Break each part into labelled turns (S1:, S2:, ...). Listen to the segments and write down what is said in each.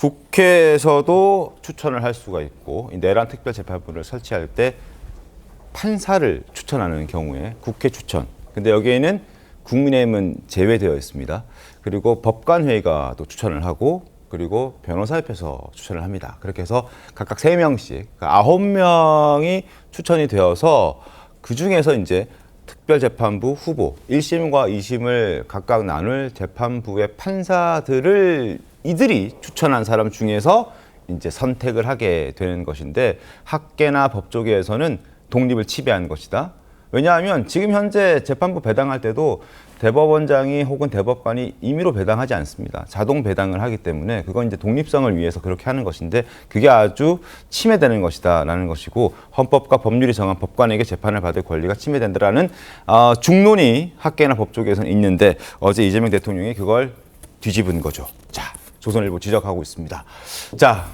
S1: 국회에서도 추천을 할 수가 있고 이 내란 특별재판부를 설치할 때 판사를 추천하는 경우에 국회 추천. 근데 여기에는 국민의힘은 제외되어 있습니다. 그리고 법관회의가 또 추천을 하고 그리고 변호사협회에서 추천을 합니다. 그렇게 해서 각각 세명씩 아홉 명이 추천이 되어서 그 중에서 이제 특별재판부 후보 1심과 2심을 각각 나눌 재판부의 판사들을 이들이 추천한 사람 중에서 이제 선택을 하게 되는 것인데 학계나 법조계에서는 독립을 치배한 것이다. 왜냐하면 지금 현재 재판부 배당할 때도 대법원장이 혹은 대법관이 임의로 배당하지 않습니다. 자동 배당을 하기 때문에 그건 이제 독립성을 위해서 그렇게 하는 것인데 그게 아주 침해되는 것이다라는 것이고 헌법과 법률이 정한 법관에게 재판을 받을 권리가 침해된다라는 어, 중론이 학계나 법조계에서는 있는데 어제 이재명 대통령이 그걸 뒤집은 거죠. 자, 조선일보 지적하고 있습니다. 자,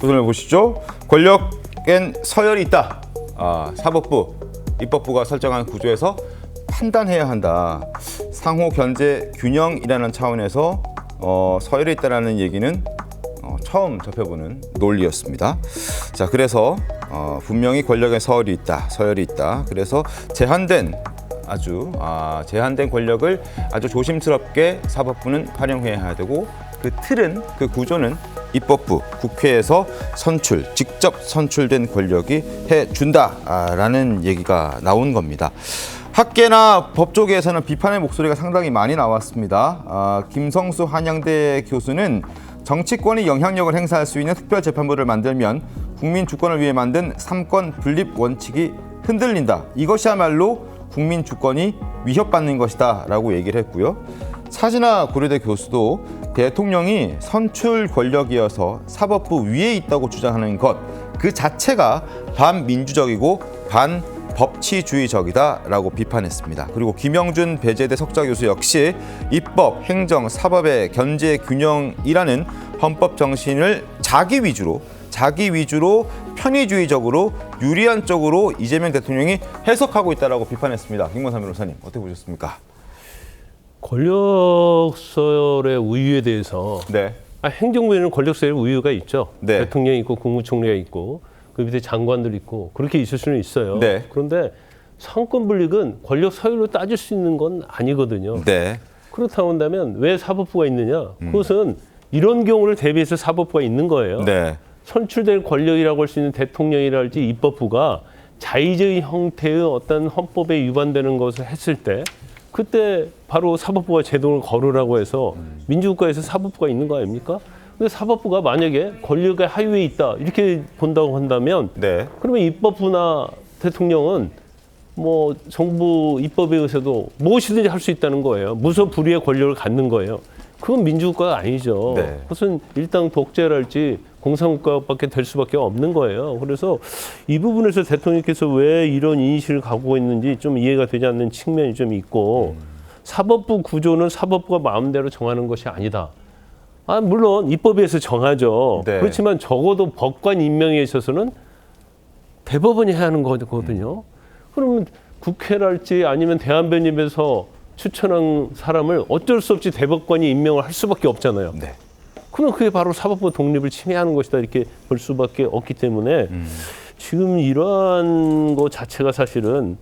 S1: 조선일보 보시죠. 권력엔 서열이 있다. 아, 사법부, 입법부가 설정한 구조에서 판단해야 한다. 상호 견제 균형이라는 차원에서 어, 서열이 있다라는 얘기는 어, 처음 접해보는 논리였습니다. 자, 그래서 어, 분명히 권력에 서열이 있다, 서열이 있다. 그래서 제한된 아주 아, 제한된 권력을 아주 조심스럽게 사법부는 활용해야 되고 그 틀은 그 구조는 입법부 국회에서 선출 직접 선출된 권력이 해 준다라는 얘기가 나온 겁니다. 학계나 법조계에서는 비판의 목소리가 상당히 많이 나왔습니다. 아, 김성수 한양대 교수는 정치권이 영향력을 행사할 수 있는 특별재판부를 만들면 국민 주권을 위해 만든 삼권 분립 원칙이 흔들린다. 이것이야말로 국민 주권이 위협받는 것이다 라고 얘기를 했고요. 차진아 고려대 교수도 대통령이 선출 권력이어서 사법부 위에 있다고 주장하는 것 그 자체가 반민주적이고 반 법치주의적이다라고 비판했습니다. 그리고 김영준 배재대 석좌 교수 역시 입법, 행정, 사법의 견제 균형이라는 헌법 정신을 자기 위주로 자기 위주로 편의주의적으로 유리한 쪽으로 이재명 대통령이 해석하고 있다라고 비판했습니다. 김건삼 변호사님 어떻게 보셨습니까?
S2: 권력서열의 우위에 대해서
S1: 네,
S2: 아, 행정부에는 권력서열 우위가 있죠.
S1: 네.
S2: 대통령이 있고 국무총리가 있고 그 밑에 장관들 있고 그렇게 있을 수는 있어요.
S1: 네.
S2: 그런데 상권 분립은 권력 서열로 따질 수 있는 건 아니거든요.
S1: 네,
S2: 그렇다고 한다면 왜 사법부가 있느냐? 그것은 이런 경우를 대비해서 사법부가 있는 거예요.
S1: 네,
S2: 선출된 권력이라고 할 수 있는 대통령이랄지 입법부가 자의적인 형태의 어떤 헌법에 위반되는 것을 했을 때 그때 바로 사법부가 제동을 걸으라고 해서 민주국가에서 사법부가 있는 거 아닙니까? 근데 사법부가 만약에 권력의 하위에 있다 이렇게 본다고 한다면
S1: 네,
S2: 그러면 입법부나 대통령은 뭐 정부 입법에 의해서도 무엇이든지 할 수 있다는 거예요. 무소 불위의 권력을 갖는 거예요. 그건 민주국가가 아니죠.
S1: 네.
S2: 무슨 일당 독재랄지 공산국가밖에 될 수밖에 없는 거예요. 그래서 이 부분에서 대통령께서 왜 이런 인식을 갖고 있는지 좀 이해가 되지 않는 측면이 좀 있고 사법부 구조는 사법부가 마음대로 정하는 것이 아니다. 아, 물론 입법에서 정하죠.
S1: 네.
S2: 그렇지만 적어도 법관 임명에 있어서는 대법원이 해야 하는 거거든요. 그러면 국회랄지 아니면 대한변협에서 추천한 사람을 어쩔 수 없이 대법관이 임명을 할 수밖에 없잖아요.
S1: 네.
S2: 그럼 그게 바로 사법부 독립을 침해하는 것이다 이렇게 볼 수밖에 없기 때문에 지금 이러한 것 자체가 사실은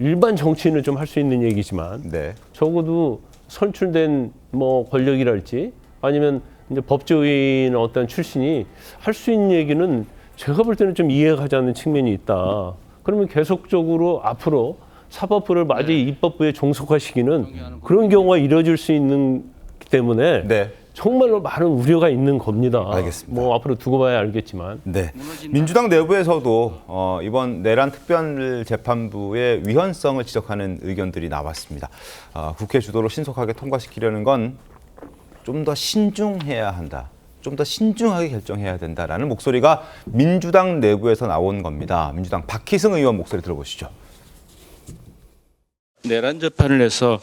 S2: 일반 정치인은 좀 할 수 있는 얘기지만
S1: 네,
S2: 적어도 선출된 뭐 권력이랄지 아니면 이제 법조인 어떤 출신이 할 수 있는 얘기는 제가 볼 때는 좀 이해가 가지 않는 측면이 있다. 그러면 계속적으로 앞으로 사법부를 마치 입법부에 종속화시키는 그런 경우가 이뤄질 수 있는 때문에
S1: 네.
S2: 정말로 많은 우려가 있는 겁니다.
S1: 알겠습니다.
S2: 뭐 앞으로 두고 봐야 알겠지만.
S1: 네. 민주당 내부에서도 어, 이번 내란 특별재판부의 위헌성을 지적하는 의견들이 나왔습니다. 어, 국회 주도로 신속하게 통과시키려는 건 좀 더 신중해야 한다. 좀 더 신중하게 결정해야 된다라는 목소리가 민주당 내부에서 나온 겁니다. 민주당 박희승 의원 목소리 들어보시죠.
S3: 내란 재판을 해서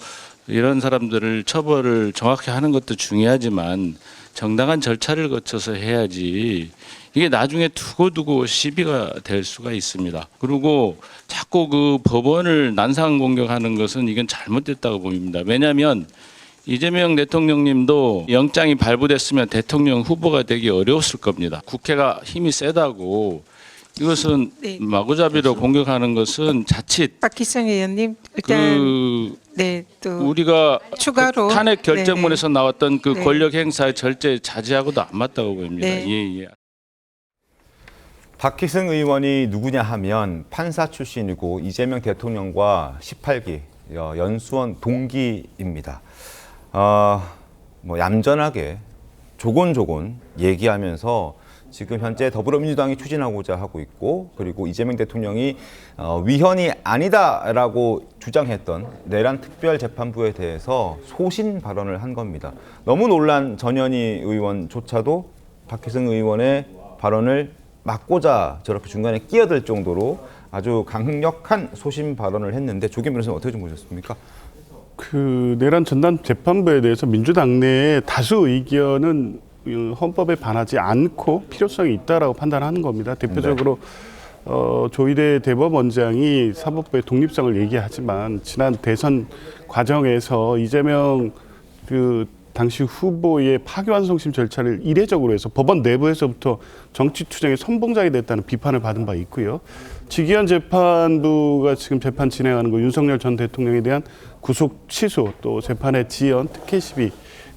S3: 이런 사람들을 처벌을 정확히 하는 것도 중요하지만 정당한 절차를 거쳐서 해야지 이게 나중에 두고두고 시비가 될 수가 있습니다. 그리고 자꾸 그 법원을 난상 공격하는 것은 이건 잘못됐다고 봅니다. 왜냐하면 이재명 대통령님도 영장이 발부됐으면 대통령 후보가 되기 어려웠을 겁니다. 국회가 힘이 세다고 이것은
S4: 네.
S3: 마구잡이로 공격하는 것은 자칫
S4: 박희성 의원님 일단
S3: 그
S4: 네또
S3: 우리가
S4: 추가로
S3: 그 탄핵 결정문에서 나왔던 그
S4: 네.
S3: 권력 행사의 절제 자제하고도 안 맞다고 보입니다.
S4: 네.
S3: 예, 예.
S1: 박희승 의원이 누구냐 하면 판사 출신이고 이재명 대통령과 18기 어, 연수원 동기입니다. 어, 뭐 얌전하게 조곤조곤 얘기하면서 지금 현재 더불어민주당이 추진하고자 하고 있고 그리고 이재명 대통령이 어, 위헌이 아니다라고 주장했던 내란 특별재판부에 대해서 소신 발언을 한 겁니다. 너무 놀란 전현희 의원조차도 박희승 의원의 발언을 막고자 저렇게 중간에 끼어들 정도로 아주 강력한 소신 발언을 했는데 조계 변호사님 어떻게 좀 보셨습니까?
S5: 그 내란 전담 재판부에 대해서 민주당 내의 다수 의견은 어, 헌법에 반하지 않고 필요성이 있다라고 판단하는 겁니다. 대표적으로 어, 조희대 대법원장이 사법부의 독립성을 얘기하지만 지난 대선 과정에서 이재명 그 당시 후보의 파기환송심 절차를 이례적으로 해서 법원 내부에서부터 정치 투쟁의 선봉장이 됐다는 비판을 받은 바 있고요. 지기현 재판부가 지금 재판 진행하는 거 윤석열 전 대통령에 대한 구속 취소 또 재판의 지연 특혜 시비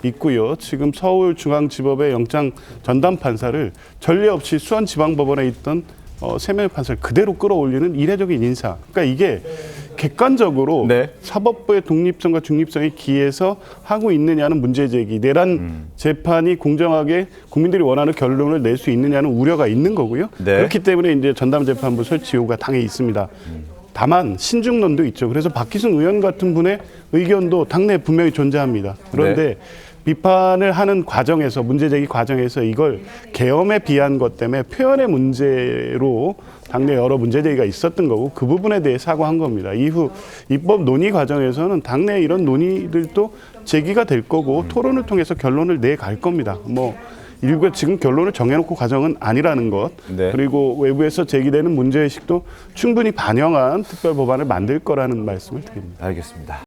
S5: 있고요. 지금 서울중앙지법의 영장 전담 판사를 전례 없이 수원지방법원에 있던 어, 세 명의 판사를 그대로 끌어올리는 이례적인 인사. 그러니까 이게 객관적으로
S1: 네.
S5: 사법부의 독립성과 중립성에 기해서 하고 있느냐는 문제 제기. 내란
S1: 음.
S5: 재판이 공정하게 국민들이 원하는 결론을 낼 수 있느냐는 우려가 있는 거고요.
S1: 네.
S5: 그렇기 때문에 이제 전담 재판부 설치 요구가 당연히 있습니다. 다만 신중론도 있죠. 그래서 박희순 의원 같은 분의 의견도 당내 에 분명히 존재합니다. 그런데 비판을 하는 과정에서 문제 제기 과정에서 이걸 계엄에 비한 것 때문에 표현의 문제로 당내 여러 문제 제기가 있었던 거고 그 부분에 대해 사과한 겁니다. 이후 입법 논의 과정에서는 당내 이런 논의들도 제기가 될 거고 토론을 통해서 결론을 내 갈 겁니다. 뭐 일부 지금 결론을 정해놓고 과정은 아니라는 것
S1: 네.
S5: 그리고 외부에서 제기되는 문제의식도 충분히 반영한 특별 법안을 만들 거라는 말씀을 드립니다.
S1: 알겠습니다.